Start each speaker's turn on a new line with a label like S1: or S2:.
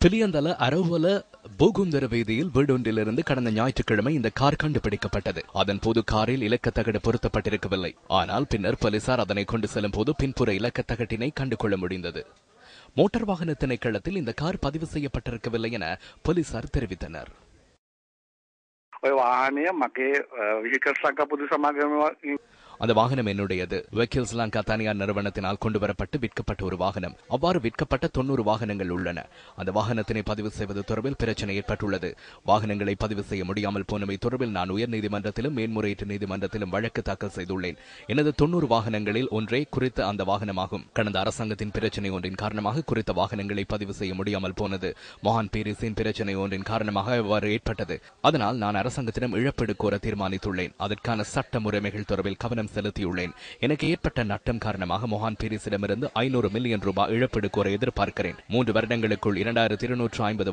S1: பிலியந்தல அரவல பூகுந்தர வீதியில் வீடொன்றிலிருந்து கடந்த ஞாயிற்றுக்கிழமை இந்த கார் கண்டுபிடிக்கப்பட்டது அதன் போது காரில் இலக்கத்தகடு பொருத்தப்பட்டிருக்கவில்லை ஆனால் பின்னர் போலீசார் அதனை கொண்டு செல்லும் போது பின்புற இலக்கத்தகட்டினை கண்டுகொள்ள முடிந்தது மோட்டார் வாகன திணைக்களத்தில் இந்த கார் பதிவு செய்யப்பட்டிருக்கவில்லை என போலீசார் தெரிவித்தனர்
S2: ඔය වාහනය මගේ විහිකල් සංක පුදු සමාගම
S1: அந்த வாகனம் என்னுடையது. வெக்கில்ஸ் லங்கா தனியார் நிறுவனத்தினால் கொண்டு வரப்பட்டு விற்கப்பட்ட ஒரு வாகனம். அவ்வாறு விற்கப்பட்ட தொண்ணூறு வாகனங்கள் உள்ளன. அந்த வாகனத்தினை பதிவு செய்வது தொடர்பில் பிரச்சனை ஏற்பட்டுள்ளது. வாகனங்களை பதிவு செய்ய முடியாமல் போனமை தொடர்பில் நான் உயர்நீதிமன்றத்திலும் மேன்முறையீட்டு நீதிமன்றத்திலும் வழக்கு தாக்கல் செய்துள்ளேன். எனது தொண்ணூறு வாகனங்களில் ஒன்றே குறித்த அந்த வாகனமாகும். கடந்த அரசாங்கத்தின் பிரச்சனை ஒன்றின் காரணமாக குறித்த வாகனங்களை பதிவு செய்ய முடியாமல் போனது. மொஹான் பேரிசின் பிரச்சனை ஒன்றின் காரணமாக இவ்வாறு ஏற்பட்டது. அதனால் நான் அரசாங்கத்திடம் இழப்பீடு கோர தீர்மானித்துள்ளேன். அதற்கான சட்ட முறைமைகள் தொடர்பில் கவனம் செலுத்தியுள்ளேன். எனக்கு ஏற்பட்ட நட்டம் காரணமாக மொஹான் பீரிஸிடமிருந்து ஐநூறு மில்லியன் ரூபாய் இழப்பீடு கோர எதிர்பார்க்கிறேன். மூன்று வருடங்களுக்குள் இரண்டாயிரத்தி இருநூற்று ஐம்பது